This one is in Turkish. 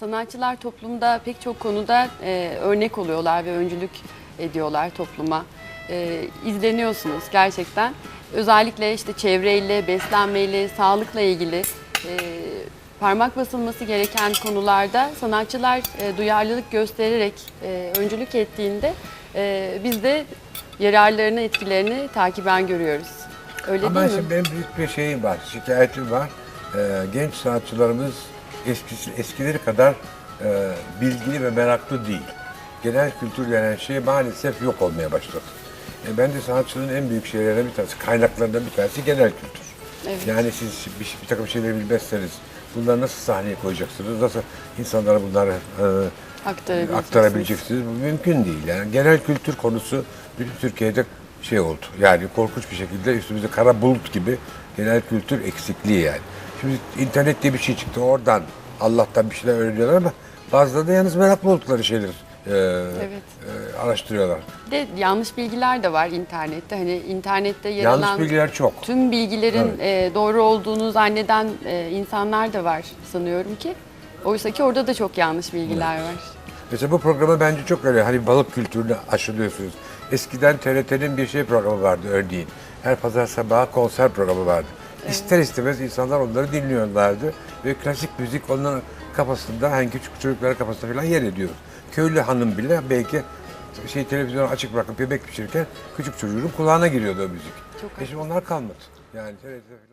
Sanatçılar toplumda pek çok konuda e, örnek oluyorlar ve öncülük ediyorlar topluma. E, izleniyorsunuz gerçekten. Özellikle işte çevreyle, beslenmeyle, sağlıkla ilgili e, parmak basılması gereken konularda sanatçılar e, duyarlılık göstererek e, öncülük ettiğinde e, biz de yararlarını, etkilerini takiben görüyoruz. Öyle Ama değil mi? şimdi benim büyük bir şeyim var, şikayetim var. Ee, genç sanatçılarımız eskisi, eskileri kadar e, bilgili ve meraklı değil. Genel kültür denen şey maalesef yok olmaya başladı. E, bence sanatçının en büyük şeylerinden bir tanesi, kaynaklarından bir tanesi genel kültür. Evet. Yani siz bir, bir takım şeyleri bilmezseniz bunları nasıl sahneye koyacaksınız, nasıl insanlara bunları e, Aktarabileceksiniz. aktarabileceksiniz. Bu mümkün değil. Yani genel kültür konusu bütün Türkiye'de şey oldu. Yani korkunç bir şekilde üstümüzde kara bulut gibi genel kültür eksikliği yani. Şimdi internet diye bir şey çıktı. Oradan Allah'tan bir şeyler öğreniyorlar ama bazıları da yalnız meraklı oldukları şeyler e, e, araştırıyorlar. De yanlış bilgiler de var internette. Hani internette yer Yanlış alan bilgiler çok. tüm bilgilerin e, doğru olduğunu zanneden e, insanlar da var sanıyorum ki. Oysa ki orada da çok yanlış bilgiler var. Mesela bu programı bence çok öyle hani balık kültürünü aşılıyorsunuz. Eskiden TRT'nin bir şey programı vardı örneğin. Her pazar sabahı konser programı vardı. İster istemez insanlar onları dinliyorlardı. Ve klasik müzik onların kafasında, hani küçük çocukların kafasında falan yer ediyor. Köylü hanım bile belki şey televizyonu açık bırakıp yemek pişirirken küçük çocuğun kulağına giriyordu o müzik. Çok e şimdi onlar kalmadı. Yani TRT falan.